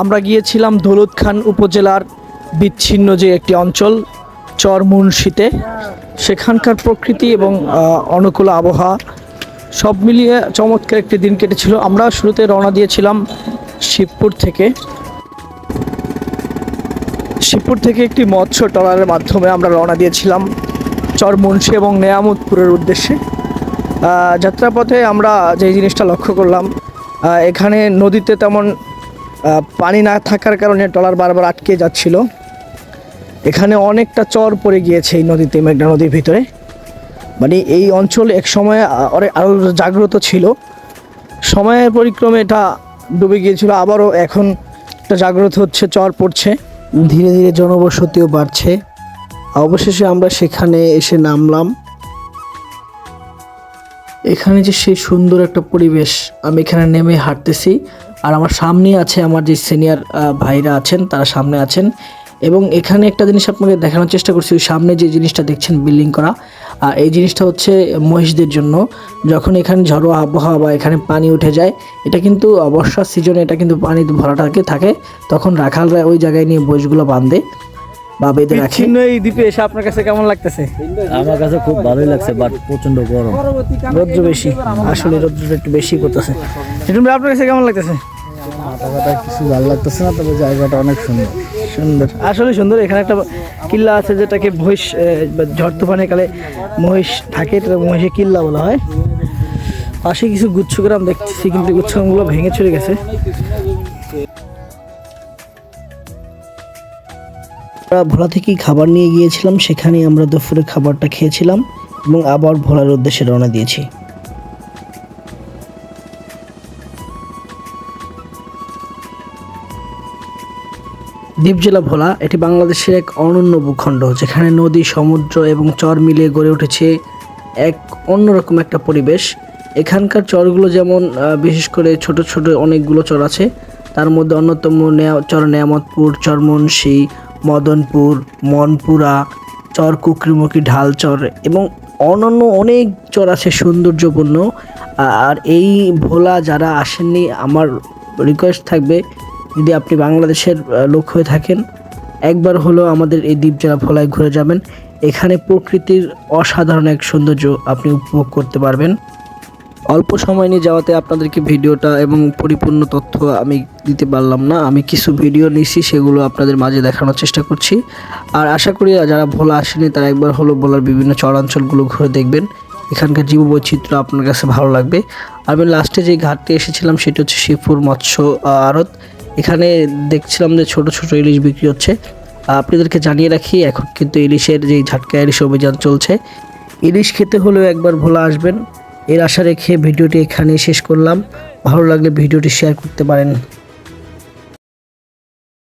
আমরা গিয়েছিলাম দৌলত খান উপজেলার বিচ্ছিন্ন যে একটি অঞ্চল চর মুন্সিতে সেখানকার প্রকৃতি এবং অনুকূল আবহাওয়া সব মিলিয়ে চমৎকার একটি দিন কেটেছিল। আমরা শুরুতে রওনা দিয়েছিলাম শিবপুর থেকে। শিবপুর থেকে একটি মৎস্য ট্রলারের মাধ্যমে আমরা রওনা দিয়েছিলাম চর মুন্সি এবং নেয়ামতপুরের উদ্দেশ্যে। যাত্রাপথে আমরা যে জিনিসটা লক্ষ্য করলাম এখানে নদীতে তেমন পানি না থাকার কারণে ট্রলার বারবার আটকে যাচ্ছিল। এখানে অনেকটা চর পড়ে গিয়েছে এই নদীতে, মেঘনা নদীর ভিতরে। মানে এই অঞ্চল এক সময় আরও জাগ্রত ছিল। সময়ের পরিক্রমে এটা ডুবে গিয়েছিল, আবারও এখন এটা জাগ্রত হচ্ছে, চর পড়ছে। ধীরে ধীরে জনবসতিও বাড়ছে। অবশেষে আমরা সেখানে এসে নামলাম। এখানে যে সেই সুন্দর একটা পরিবেশ, আমি এখানে নেমে হাঁটতেছি। আর আমার সামনে আছে আমার যে সিনিয়র ভাইরা আছেন, তারা সামনে আছেন। এবং এখানে একটা জিনিস আপনাকে দেখানোর চেষ্টা করছি, ওই সামনে যে জিনিসটা দেখছেন বিল্ডিং করা এই জিনিসটা হচ্ছে মহিষদের জন্য। যখন এখানে ঝড়ো আবহাওয়া বা এখানে পানি উঠে যায়, এটা কিন্তু বর্ষার সিজনে এটা কিন্তু পানি ভরাটাকে থাকে, তখন রাখালরা ওই জায়গায় নিয়ে বইসগুলো বাঁধে। বা বেঁধে রাখে। এই দ্বীপে এসে আপনার কাছে কেমন লাগতেছে? আমার কাছে খুব ভালোই লাগছে বাট প্রচণ্ড গরম। রৌদ্র বেশি আসলে রৌদ্রটা একটু বেশি করতেছে। মিঠুন ভাই আপনার কাছে কেমন লাগতেছে? মাথা কিছু ভালো লাগতেছে না তবে জায়গাটা অনেক সুন্দর। সুন্দর। আসলে সুন্দর এখানে একটা কিল্লা আছে যেটাকে মহিষ আহ, বা ঝড় তুফানের কালে মহিষ থাকে এটা মহিষের কিল্লা বলা হয়। পাশে কিছু গুচ্ছগ্রাম দেখতেছি কিন্তু গুচ্ছগ্রামগুলো ভেঙে চলে গেছে। ভোলা থেকেই খাবার নিয়ে গিয়েছিলাম সেখানে আমরা দুপুরের খাবারটা খেয়েছিলাম এবং আবার ভোলার উদ্দেশ্যে রওনা দিয়েছি। দ্বীপ জেলা ভোলা, এটি বাংলাদেশের এক অনন্য ভূখণ্ড, যেখানে নদী, সমুদ্র এবং চর মিলিয়ে গড়ে উঠেছে এক অন্যরকম একটা পরিবেশ। এখানকার চরগুলো যেমন বিশেষ করে ছোট ছোট অনেকগুলো চর আছে, তার মধ্যে অন্যতম নেয়া- চর নেয়ামতপুর, চরমনসি মদনপুর, মনপুরা, চর কুকরিমুখী ঢাল চর এবং অন্যান্য অনেক চর আছে সৌন্দর্যপূর্ণ। আর এই ভোলা যারা আসেননি, আমার রিকোয়েস্ট থাকবে যদি আপনি বাংলাদেশের লোক হয়ে থাকেন, একবার হলেও আমাদের এই দ্বীপ জেলা ভোলায় ঘুরে যাবেন। এখানে প্রকৃতির অসাধারণ এক সৌন্দর্য আপনি উপভোগ করতে পারবেন। অল্প সময় নিয়ে যাওয়াতে আপনাদেরকে ভিডিওটা এবং পরিপূর্ণ তথ্য আমি দিতে পারলাম না। আমি কিছু ভিডিও নিয়েছি, সেগুলো আপনাদের মাঝে দেখানোর চেষ্টা করছি। আর আশা করি যারা ভোলা আসেনি, তারা একবার হলো ভোলার বিভিন্ন চরাঞ্চলগুলো ঘুরে দেখবেন। এখানকার জীববৈচিত্র্য আপনার কাছে ভালো লাগবে। আর আমি লাস্টে যে ঘাটটি এসেছিলাম, সেটি হচ্ছে শিবপুর মৎস্য আড়ত। এখানে দেখছিলাম যে ছোট ছোট ইলিশ বিক্রি হচ্ছে। আপনাদেরকে জানিয়ে রাখি, এখন কিন্তু ইলিশের যে ঝাটকা ইলিশ অভিযান চলছে। ইলিশ খেতে হলেও একবার ভোলা আসবেন। এর আশা রেখে ভিডিওটি এখানেই শেষ করলাম। ভালো লাগলে ভিডিওটি শেয়ার করতে পারেন।